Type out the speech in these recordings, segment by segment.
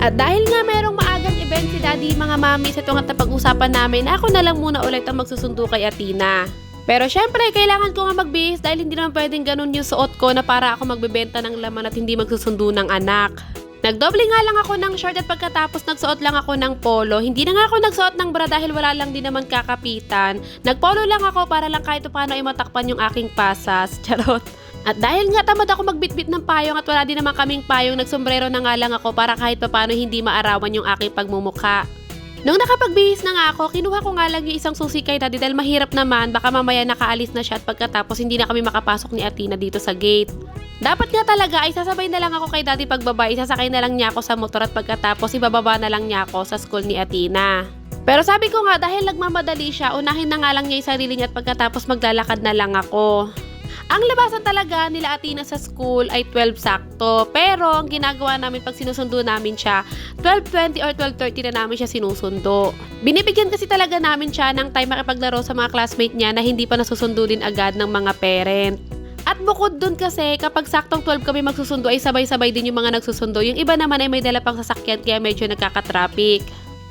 At dahil nga merong maagang event si Daddy, mga mami, sa itong napag-usapan namin, ako na lang muna ulit ang magsusundo kay Atina. Pero syempre, kailangan ko nga magbihis dahil hindi naman pwedeng ganun yung suot ko na para ako magbebenta ng laman at hindi magsusundo ng anak. Nagdoble nga lang ako ng short at pagkatapos nagsuot lang ako ng polo. Hindi na nga ako nagsuot ng bra dahil wala lang din naman kakapitan. Nagpolo lang ako para lang kahit paano ay matakpan yung aking pasas. Charot. At dahil nga tamad ako magbitbit ng payong at wala din naman kaming payong, nagsombrero na nga lang ako para kahit paano hindi maarawan yung aking pagmumukha. Nung nakapagbihis na nga ako, kinuha ko nga lang yung isang susi kay daddy dahil mahirap naman, baka mamaya nakaalis na siya at pagkatapos hindi na kami makapasok ni Atina dito sa gate. Dapat nga talaga ay sasabay na lang ako kay daddy pagbaba, isasakay na lang niya ako sa motor at pagkatapos ibababa na lang niya ako sa school ni Atina. Pero sabi ko nga dahil nagmamadali siya, unahin na nga lang niya yung sarili niya at pagkatapos maglalakad na lang ako. Ang labasan talaga nila Atina sa school ay 12 sakto. Pero ang ginagawa namin pag sinusundo namin siya, 12.20 or 12.30 na namin siya sinusundo. Binibigyan kasi talaga namin siya ng time makipaglaro sa mga classmate niya na hindi pa nasusundo din agad ng mga parent. At bukod dun kasi, kapag saktong 12 kami magsusundo ay sabay-sabay din yung mga nagsusundo. Yung iba naman ay may dala pang sasakyan kaya medyo nagkaka-traffic.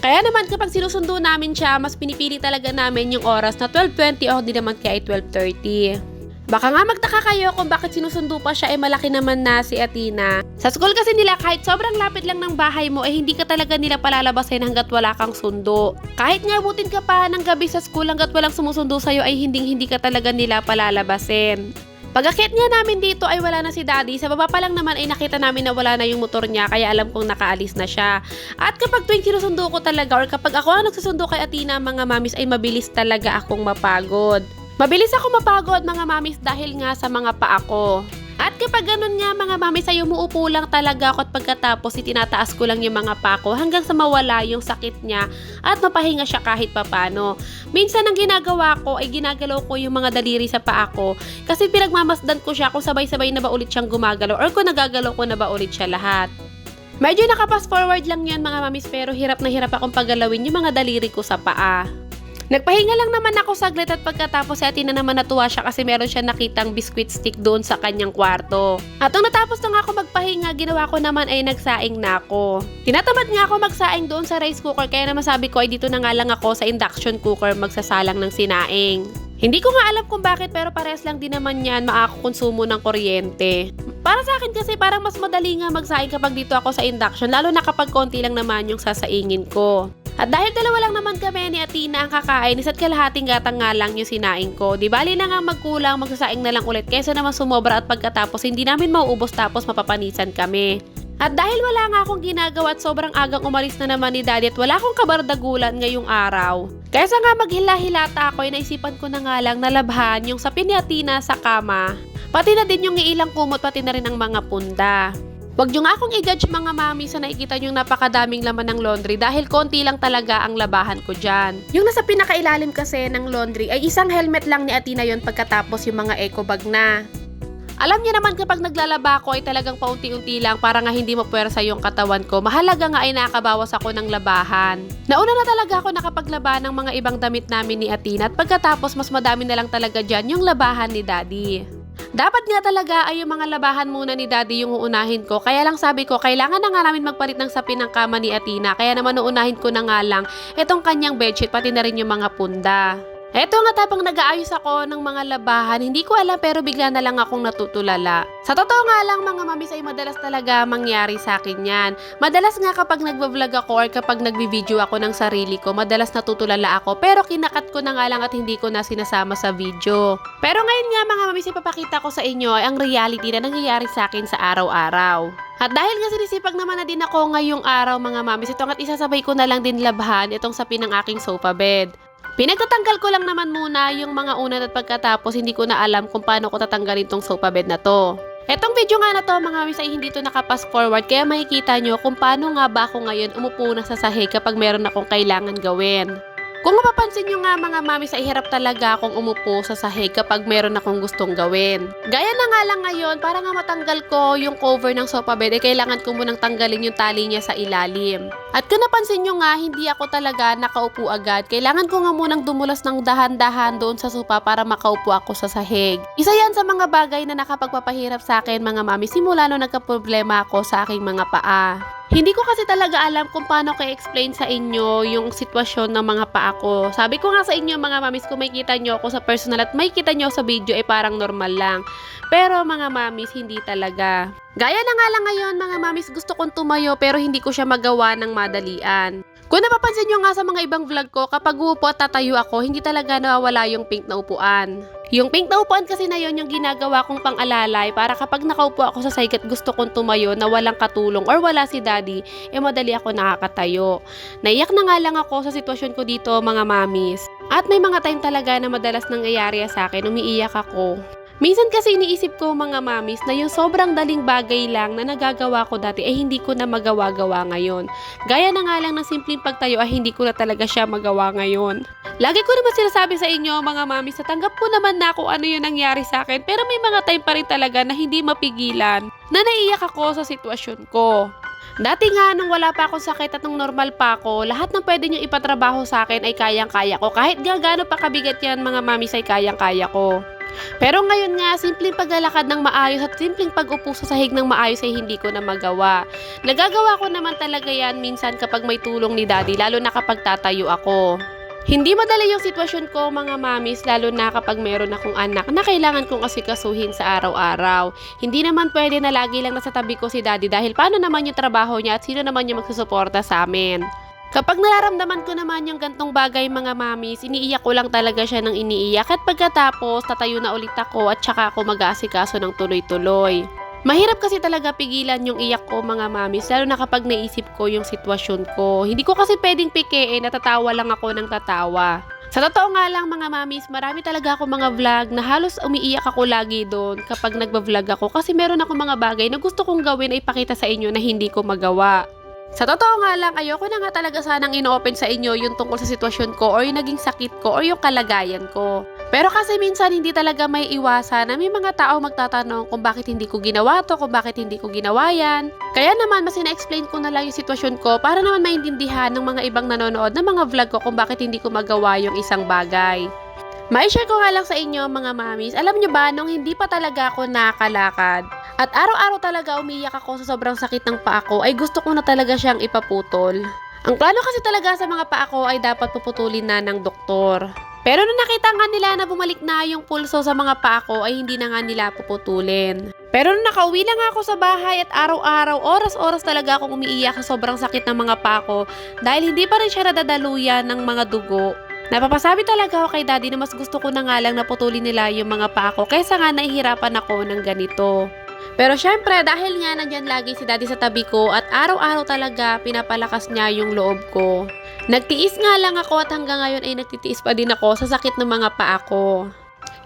Kaya naman kapag sinusundo namin siya, mas pinipili talaga namin yung oras na 12.20 o di naman kaya ay 12.30. Baka nga magtaka kayo kung bakit sinusundo pa siya eh malaki naman na si Atina. Sa school kasi nila kahit sobrang lapit lang ng bahay mo eh hindi ka talaga nila palalabasin hanggat wala kang sundo. Kahit nga butin ka pa ng gabi sa school hanggat walang sumusundo sa'yo ay hindi hindi ka talaga nila palalabasin. Pagkakit nga namin dito ay wala na si daddy. Sa baba pa lang naman ay nakita namin na wala na yung motor niya kaya alam kong nakaalis na siya. At kapag tuwing sinusundo ko talaga or kapag ako ang nagsusundo kay Atina mga mamis ay mabilis talaga akong mapagod. Mabilis ako mapagod mga mamis dahil nga sa mga paa ko. At kapag ganun nga mga mamis ay umuupo lang talaga ako at pagkatapos itinataas ko lang yung mga paa ko hanggang sa mawala yung sakit niya at mapahinga siya kahit papano. Minsan ang ginagawa ko ay ginagalaw ko yung mga daliri sa paa ko kasi pinagmamasdan ko siya kung sabay-sabay na ba ulit siyang gumagalaw or kung nagagalaw ko na ba ulit siya lahat. Medyo nakapas forward lang yan mga mamis pero hirap na hirap akong paggalawin yung mga daliri ko sa paa. Nagpahinga lang naman ako saglit at pagkatapos si Atina naman natuwa siya kasi meron siya nakitang biscuit stick doon sa kanyang kwarto. At nung natapos na ako magpahinga, ginawa ko naman ay nagsaing na ako. Tinatamad nga ako magsaing doon sa rice cooker kaya naman sabi ko ay dito na nga lang ako sa induction cooker magsasalang ng sinaing. Hindi ko nga alam kung bakit pero pares lang din naman yan makakakonsumo ng kuryente. Para sa akin kasi parang mas madali nga magsaing kapag dito ako sa induction lalo na kapag konti lang naman yung sasaingin ko. At dahil dalawa lang naman kami ni Atina ang kakain, isa't kalahating gatang nga lang yung sinaing ko. Di bali na nga magkulang, magsasaing na lang ulit kesa naman sumobra at pagkatapos hindi namin mauubos tapos mapapanisan kami. At dahil wala nga akong ginagawa at sobrang agang umalis na naman ni daddy at wala akong kabardagulan ngayong araw. Kaysa nga maghila-hilata ako, naisipan ko na nga lang nalabhan yung sapin ni Atina sa kama. Pati na din yung ilang kumot, pati na rin ang mga punda. Huwag nyo nga akong i-judge mga mami sa nakikita nyo napakadaming laman ng laundry dahil konti lang talaga ang labahan ko dyan. Yung nasa pinakailalim kasi ng laundry ay isang helmet lang ni Atina yon pagkatapos yung mga eco bag na. Alam niya naman kapag naglalaba ako ay talagang paunti-unti lang para nga hindi mapuwersa yung katawan ko. Mahalaga nga ay nakabawas ako ng labahan. Nauna na talaga ako nakapaglaba ng mga ibang damit namin ni Atina at pagkatapos mas madami na lang talaga dyan yung labahan ni Daddy. Dapat nga talaga ay yung mga labahan muna ni Daddy yung uunahin ko. Kaya lang sabi ko, kailangan na nga namin magpalit ng sapin ng kama ni Atina. Kaya naman uunahin ko na nga lang itong kanyang bedsheet pati na rin yung mga punda. Eto nga tapang nag-aayos ako ng mga labahan, hindi ko alam pero bigla na lang akong natutulala. Sa totoo nga lang mga mamis ay madalas talaga mangyari sa akin yan. Madalas nga kapag nagbablog ako or kapag nagbibideo ako ng sarili ko, madalas natutulala ako pero kinakat ko na nga lang at hindi ko na sinasama sa video. Pero ngayon nga mga mamis ipapakita ko sa inyo ang reality na nangyayari sa akin sa araw-araw. At dahil nga sinisipag naman na din ako ngayong araw mga mamis, ito at isasabay ko na lang din labhan itong sapi ng aking sofa bed. Pinagtatanggal ko lang naman muna yung mga unat at pagkatapos hindi ko na alam kung paano ko tatanggalin tong sofa bed na to. Etong video nga na to mga miss ay hindi to nakapas forward kaya makikita nyo kung paano nga ba ako ngayon umupo na sa sahig kapag meron akong kailangan gawin. Kung mapapansin nyo nga mga mami sa hirap talaga akong umupo sa sahig kapag meron akong gustong gawin. Gaya na nga lang ngayon, para nga matanggal ko yung cover ng sofa bed, eh, kailangan ko munang tanggalin yung tali niya sa ilalim. At kung napansin nyo nga, hindi ako talaga nakaupo agad. Kailangan ko nga munang dumulas ng dahan-dahan doon sa sopa para makaupo ako sa sahig. Isa yan sa mga bagay na nakapagpapahirap sa akin mga mami simula nung nagka-problema ako sa aking mga paa. Hindi ko kasi talaga alam kung paano ko explain sa inyo yung sitwasyon ng mga paa ko. Sabi ko nga sa inyo mga mamis, kung may kita nyo ako sa personal at may kita nyo sa video ay parang normal lang. Pero mga mamis, hindi talaga. Gaya na nga lang ngayon mga mamis, gusto kong tumayo pero hindi ko siya magawa ng madalian. Kung napapansin nyo nga sa mga ibang vlog ko, kapag uupo at tatayo ako, hindi talaga nawawala yung pink na upuan. Yung pink na upuan kasi na yon yung ginagawa kong pang-alalay para kapag nakaupo ako sa at gusto kong tumayo na walang katulong or wala si daddy, eh madali ako nakakatayo. Naiyak na nga lang ako sa sitwasyon ko dito mga mamis. At may mga time talaga na madalas nangyayari sa akin, umiiyak ako. Minsan kasi iniisip ko mga mamis na yung sobrang daling bagay lang na nagagawa ko dati ay hindi ko na magawa-gawa ngayon. Gaya na nga lang ng simpleng pagtayo ay hindi ko na talaga siya magawa ngayon. Lagi ko naman sinasabi sa inyo mga mamis na tanggap ko naman na kung ano yung nangyari sa akin pero may mga time pa rin talaga na hindi mapigilan na naiiyak ako sa sitwasyon ko. Dati nga, nung wala pa akong sakit at nung normal pa ako, lahat ng pwede nyo ipatrabaho sa akin ay kayang-kaya ko. Kahit gagano pa kabigat yan mga mamis ay kayang-kaya ko. Pero ngayon nga, simpleng paglalakad ng maayos at simpleng pag-upo sa sahig ng maayos ay hindi ko na magawa. Nagagawa ko naman talaga yan minsan kapag may tulong ni daddy, lalo na kapag tatayo ako. Hindi madali yung sitwasyon ko mga mamis lalo na kapag meron akong anak na kailangan kong asikasuhin sa araw-araw. Hindi naman pwede na lagi lang nasa tabi ko si daddy dahil paano naman yung trabaho niya at sino naman yung magsusuporta sa amin. Kapag nararamdaman ko naman yung gantong bagay mga mamis, iniiyak ko lang talaga siya ng iniiyak at pagkatapos tatayo na ulit ako at saka ako mag-aasikaso ng tuloy-tuloy. Mahirap kasi talaga pigilan yung iyak ko mga mamis, lalo na kapag naisip ko yung sitwasyon ko. Hindi ko kasi pwedeng pikein, natatawa lang ako ng tatawa. Sa totoo nga lang mga mamis, marami talaga ako mga vlog na halos umiiyak ako lagi doon kapag nagba-vlog ako kasi meron ako mga bagay na gusto kong gawin ay ipakita sa inyo na hindi ko magawa. Sa totoo nga lang, ayoko na nga talaga sanang ino-open sa inyo yung tungkol sa sitwasyon ko or yung naging sakit ko or yung kalagayan ko. Pero kasi minsan hindi talaga may iwasan na may mga tao magtatanong kung bakit hindi ko ginawa to, kung bakit hindi ko ginawa yan. Kaya naman, mas ina-explain ko na lang yung sitwasyon ko para naman maintindihan ng mga ibang nanonood ng mga vlog ko kung bakit hindi ko magawa yung isang bagay. Ma-share ko nga lang sa inyo mga mamis, alam nyo ba nung hindi pa talaga ako nakakalakad at araw-araw talaga umiyak ako sa sobrang sakit ng paa ko ay gusto ko na talaga siyang ipaputol. Ang plano kasi talaga sa mga paa ko ay dapat puputulin na ng doktor. Pero nung nakita nga nila na bumalik na yung pulso sa mga paa ko ay hindi na nga nila puputulin. Pero nung nakauwi na ako sa bahay at araw-araw, oras-oras talaga akong umiiyak sa sobrang sakit ng mga paa ko dahil hindi pa rin siya nadadaluyan ng mga dugo. Napapasabi talaga ako kay daddy na mas gusto ko na nga lang naputulin nila yung mga paa ko kaysa nga nahihirapan ako ng ganito. Pero syempre, dahil nga nandyan lagi si daddy sa tabi ko at araw-araw talaga pinapalakas niya yung loob ko. Nagtiis nga lang ako at hanggang ngayon ay nagtitiis pa din ako sa sakit ng mga paa ko.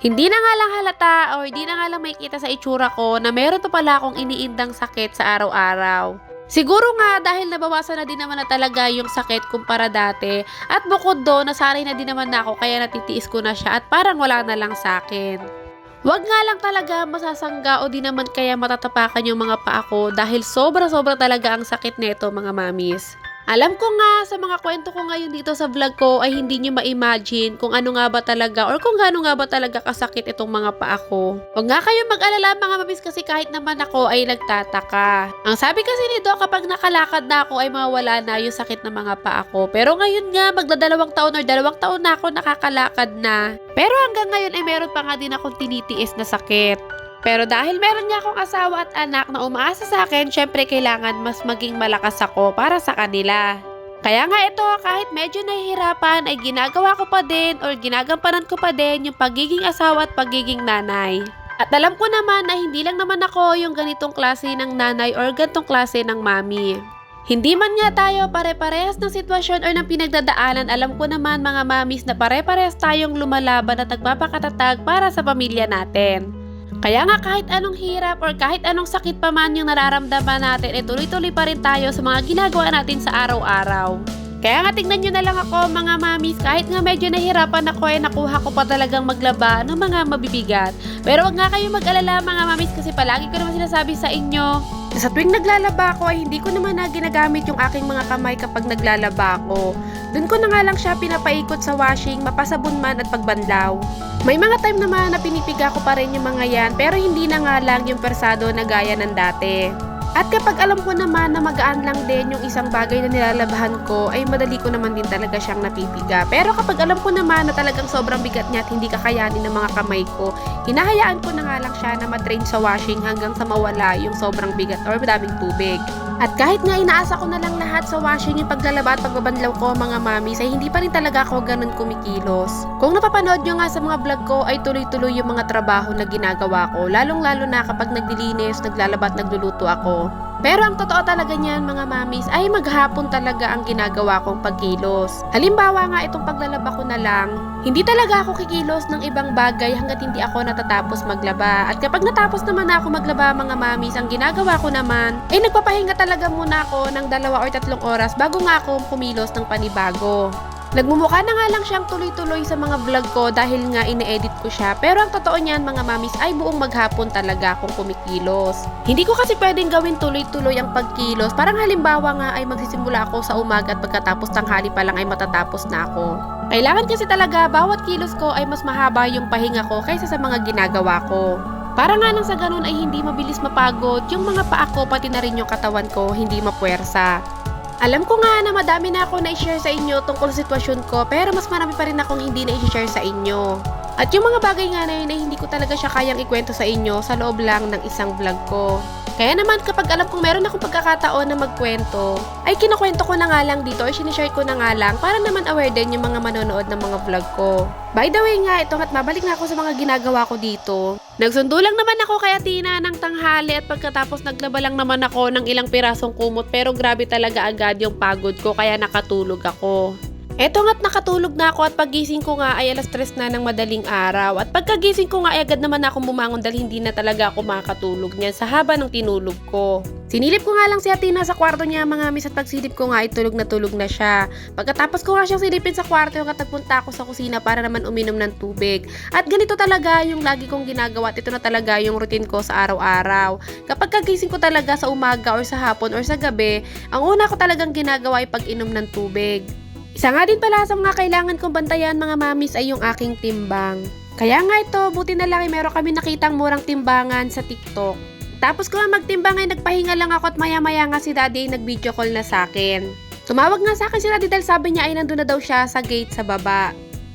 Hindi na nga lang halata o hindi na nga lang makikita sa itsura ko na meron pa pala akong iniindang sakit sa araw-araw. Siguro nga dahil nabawasan na din naman na talaga yung sakit kumpara dati at bukod doon nasanay na din naman na ako kaya natitiis ko na siya at parang wala na lang sa akin. Wag nga lang talaga masasangga o di naman kaya matatapakan yung mga paa ko dahil sobra-sobra talaga ang sakit nito mga mamis. Alam ko nga sa mga kwento ko ngayon dito sa vlog ko ay hindi nyo ma-imagine kung ano nga ba talaga or kung gaano nga ba talaga kasakit itong mga paa ko. Huwag nga kayo mag-alala mga mamis kasi kahit naman ako ay nagtataka. Ang sabi kasi nito kapag nakalakad na ako ay mawala na yung sakit ng mga paa ko. Pero ngayon nga magdadalawang taon or dalawang taon na ako nakakalakad na. Pero hanggang ngayon ay meron pa nga din akong tinitiis na sakit. Pero dahil meron niya akong asawa at anak na umaasa sa akin, syempre kailangan mas maging malakas ako para sa kanila. Kaya nga ito, kahit medyo nahihirapan, ay ginagawa ko pa din or ginagampanan ko pa din yung pagiging asawa at pagiging nanay. At alam ko naman na hindi lang naman ako yung ganitong klase ng nanay or ganitong klase ng mami. Hindi man nga tayo pare-parehas ng sitwasyon or ng pinagdadaanan, alam ko naman mga mamis na pare-parehas tayong lumalaban at nagpapakatatag para sa pamilya natin. Kaya nga kahit anong hirap or kahit anong sakit pa man yung nararamdaman natin, eh tuloy-tuloy pa rin tayo sa mga ginagawa natin sa araw-araw. Kaya nga tingnan nyo na lang ako mga mamis, kahit nga medyo nahirapan ako eh nakuha ko pa talagang maglaba ng mga mabibigat. Pero wag nga kayo mag-alala mga mamis kasi palagi ko naman sinasabi sa inyo, sa tuwing naglalaba ako ay hindi ko naman na ginagamit yung aking mga kamay kapag naglalaba ako. Doon ko na nga lang siya pinapaikot sa washing, mapasabon man at pagbanlaw. May mga time naman na pinipiga ko pa rin yung mga yan pero hindi na nga lang yung persado na gaya ng dati. At kapag alam ko naman na magaan lang din yung isang bagay na nilalabahan ko, ay madali ko naman din talaga siyang napipiga. Pero kapag alam ko naman na talagang sobrang bigat niya at hindi kakayanin ng mga kamay ko, hinahayaan ko na nga lang siya na matrain sa washing hanggang sa mawala yung sobrang bigat or madaming tubig. At kahit nga inaasa ko na lang lahat sa washing yung paglalaba at pagbabanlaw ko mga mamis ay hindi pa rin talaga ako ganun kumikilos. Kung napapanood nyo nga sa mga vlog ko ay tuloy-tuloy yung mga trabaho na ginagawa ko, lalong-lalo na kapag naglilinis, naglalaba at nagluluto ako. Pero ang totoo talaga niyan mga mamis ay maghapon talaga ang ginagawa kong pagkilos. Halimbawa nga itong paglalaba ko na lang, hindi talaga ako kikilos ng ibang bagay hanggat hindi ako natatapos maglaba. At kapag natapos naman na ako maglaba mga mamis, ang ginagawa ko naman ay nagpapahinga talaga muna ako ng dalawa or tatlong oras bago nga ako kumilos ng panibago. Nagmumukha na nga lang siyang tuloy-tuloy sa mga vlog ko dahil nga ine-edit ko siya. Pero ang totoo niyan mga mamis ay buong maghapon talaga akong kumikilos. Hindi ko kasi pwedeng gawin tuloy-tuloy ang pagkilos. Parang halimbawa nga ay magsisimula ako sa umaga at pagkatapos tanghali pa lang ay matatapos na ako. Kailangan kasi talaga bawat kilos ko ay mas mahaba yung pahinga ko kaysa sa mga ginagawa ko. Para nga nang sa ganun ay hindi mabilis mapagod, yung mga paa ko pati na rin yung katawan ko hindi mapuwersa. Alam ko nga na madami na ako na-share sa inyo tungkol sa sitwasyon ko pero mas marami pa rin akong hindi na-share sa inyo. At yung mga bagay nga na yun ay hindi ko talaga siya kayang ikwento sa inyo sa loob lang ng isang vlog ko. Kaya naman kapag alam kong meron akong pagkakataon na magkwento, ay kinukwento ko na nga lang dito or sinishare ko na nga lang para naman aware din yung mga manonood ng mga vlog ko. By the way nga, ito at mabalik na ako sa mga ginagawa ko dito. Nagsundo lang naman ako kay Atina ng tanghali at pagkatapos naglaba lang naman ako ng ilang pirasong kumot pero grabe talaga agad yung pagod ko kaya nakatulog ako. Eto nga't nakatulog na ako at pagising ko nga ay alas 3 na ng madaling araw. At pagkagising ko nga ay agad naman ako bumangon dahil hindi na talaga ako makakatulog niyan sa haba ng tinulog ko. Sinilip ko nga lang si Atina sa kwarto niya mga miss at pagsilip ko nga ay tulog na tulog na siya. Pagkatapos ko nga siyang silipin sa kwarto yung katagpunta ako sa kusina para naman uminom ng tubig. At ganito talaga yung lagi kong ginagawa at ito na talaga yung routine ko sa araw-araw. Kapag kagising ko talaga sa umaga or sa hapon or sa gabi, ang una ko talagang ginagawa ay pag-inom ng tubig. Isa nga din pala sa mga kailangan kong bantayan mga mamis ay yung aking timbang. Kaya nga ito, buti na lang ay meron kami nakitang murang timbangan sa TikTok. Tapos ko nga magtimbang ay nagpahinga lang ako at maya maya nga si daddy ay nag-video call na sa akin. Tumawag nga sa akin si daddy dahil sabi niya ay nandun na daw siya sa gate sa baba.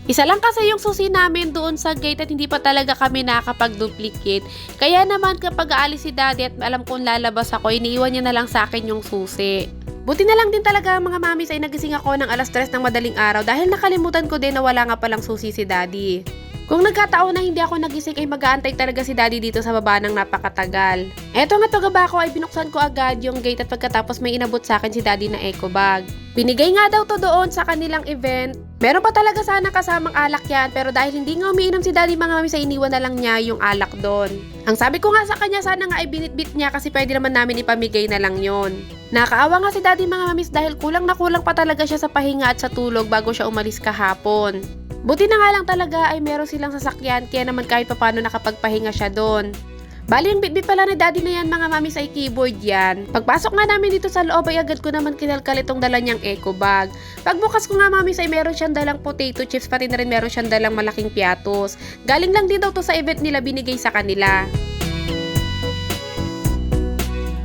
Isa lang kasi yung susi namin doon sa gate at hindi pa talaga kami nakakapag-duplicate. Kaya naman kapag aalis si daddy at alam kong lalabas ako, iniiwan niya na lang sa akin yung susi. Buti na lang din talaga mga mamis ay nagising ako ng alas 3 ng madaling araw dahil nakalimutan ko din na wala nga palang susi si daddy. Kung nagkataon na hindi ako nagising ay mag-aantay talaga si daddy dito sa baba ng napakatagal. Eto nga tagaba ko ay binuksan ko agad yung gate at pagkatapos may inabot sa akin si daddy na eco bag. Binigay nga daw to doon sa kanilang event. Meron pa talaga sana kasamang alak yan pero dahil hindi nga umiinom si daddy mga mami sa iniwan na lang niya yung alak doon. Ang sabi ko nga sa kanya sana nga ay binitbit niya kasi pwede naman namin ipamigay na lang yon. Nakaawa nga si daddy mga mamis dahil kulang na kulang pa talaga siya sa pahinga at sa tulog bago siya umalis kahapon. Buti na nga lang talaga ay meron silang sasakyan kaya naman kahit papano nakapagpahinga siya doon. Bali, yung bitbit pala ni daddy na yan mga mamis ay keyboard yan. Pagpasok nga namin dito sa loob ay agad ko naman kinalkal itong dala niyang eco bag. Pagbukas ko nga mamis ay meron siyang dalang potato chips pati na rin meron siyang dalang malaking piatos. Galing lang din daw to sa event nila binigay sa kanila.